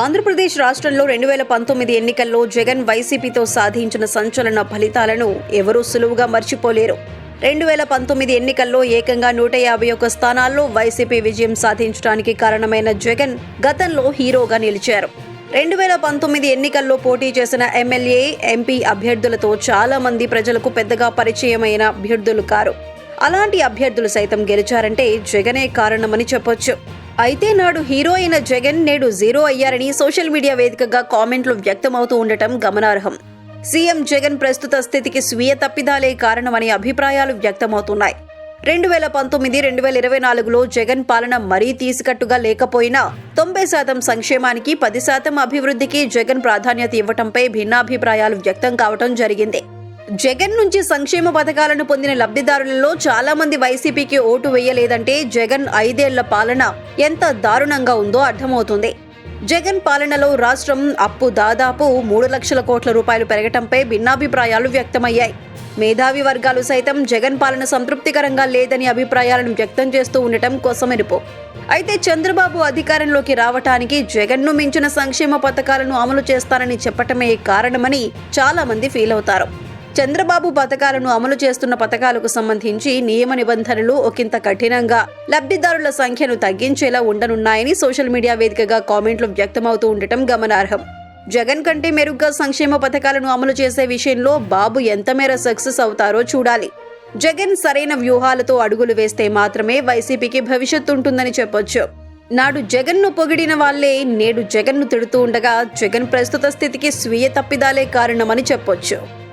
ఆంధ్రప్రదేశ్ రాష్ట్రంలో రెండు వేల పంతొమ్మిది ఎన్నికల్లో జగన్ వైసీపీతో సాధించిన సంచలన ఫలితాలను ఎవరూ సులువుగా మర్చిపోలేరు. రెండు వేల పంతొమ్మిది ఎన్నికల్లో ఏకంగా నూట యాభై ఒక్క స్థానాల్లో వైసీపీ విజయం సాధించడానికి కారణమైన జగన్ గతంలో హీరోగా నిలిచారు. రెండు వేల పంతొమ్మిది ఎన్నికల్లో పోటీ చేసిన ఎమ్మెల్యే ఎంపీ అభ్యర్థులతో చాలా మంది ప్రజలకు పెద్దగా పరిచయమైన అభ్యర్థులు కారు. అలాంటి అభ్యర్థులు సైతం గెలిచారంటే జగనే కారణమని చెప్పొచ్చు. అయితే నాడు హీరో అయిన జగన్ నేడు జీరో అయ్యారని సోషల్ మీడియా వేదికగా కామెంట్లు వ్యక్తమవుతూ ఉండటం గమనార్హం. సీఎం జగన్ ప్రస్తుత స్థితికి స్వీయ తప్పిదాలే కారణమనే అభిప్రాయాలు వ్యక్తమవుతున్నాయి. రెండు వేల పంతొమ్మిది రెండు వేల ఇరవై నాలుగులో జగన్ పాలన మరీ తీసికట్టుగా లేకపోయినా తొంభై శాతం సంక్షేమానికి పది శాతం అభివృద్ధికి జగన్ ప్రాధాన్యత ఇవ్వటంపై భిన్నాభిప్రాయాలు వ్యక్తం కావటం జరిగింది. జగన్ నుంచి సంక్షేమ పథకాలను పొందిన లబ్ధిదారులలో చాలా మంది వైసీపీకి ఓటు వేయలేదంటే జగన్ ఐదేళ్ళ పాలన ఎంత దారుణంగా ఉందో అర్థమవుతుంది. జగన్ పాలనలో రాష్ట్రం అప్పు దాదాపు మూడు లక్షల కోట్ల రూపాయలు పెరగటంపై భిన్నాభిప్రాయాలు వ్యక్తమయ్యాయి. మేధావి వర్గాలు సైతం జగన్ పాలన సంతృప్తికరంగా లేదని అభిప్రాయాలను వ్యక్తం చేస్తూ ఉండటం కొసమెరుపు అయితే చంద్రబాబు అధికారంలోకి రావటానికి జగన్ను మించిన సంక్షేమ పథకాలను అమలు చేస్తారని చెప్పటమే కారణమని చాలా మంది ఫీల్ అవుతారు చంద్రబాబు పథకాలను అమలు చేస్తున్న పథకాలకు సంబంధించి నియమ నిబంధనలు ఒకంత కఠినంగా. లబ్ధిదారుల సంఖ్యను తగ్గించేలా ఉండనున్నాయని సోషల్ మీడియా వేదికగా కామెంట్లు వ్యక్తమవుతూ ఉండటం గమనార్హం. జగన్ కంటే మెరుగ్గా సంక్షేమ పథకాలను అమలు చేసే విషయంలో బాబు ఎంత మేర సక్సెస్ అవుతారో చూడాలి. జగన్ సరైన వ్యూహాలతో అడుగులు వేస్తే మాత్రమే వైసీపీకి భవిష్యత్తు ఉంటుందని చెప్పొచ్చు. నాడు జగన్ను పొగిడిన వాళ్ళే నేడు జగన్ను తిడుతూ ఉండగా జగన్ ప్రస్తుత స్థితికి స్వీయ తప్పిదాలే కారణమని చెప్పొచ్చు.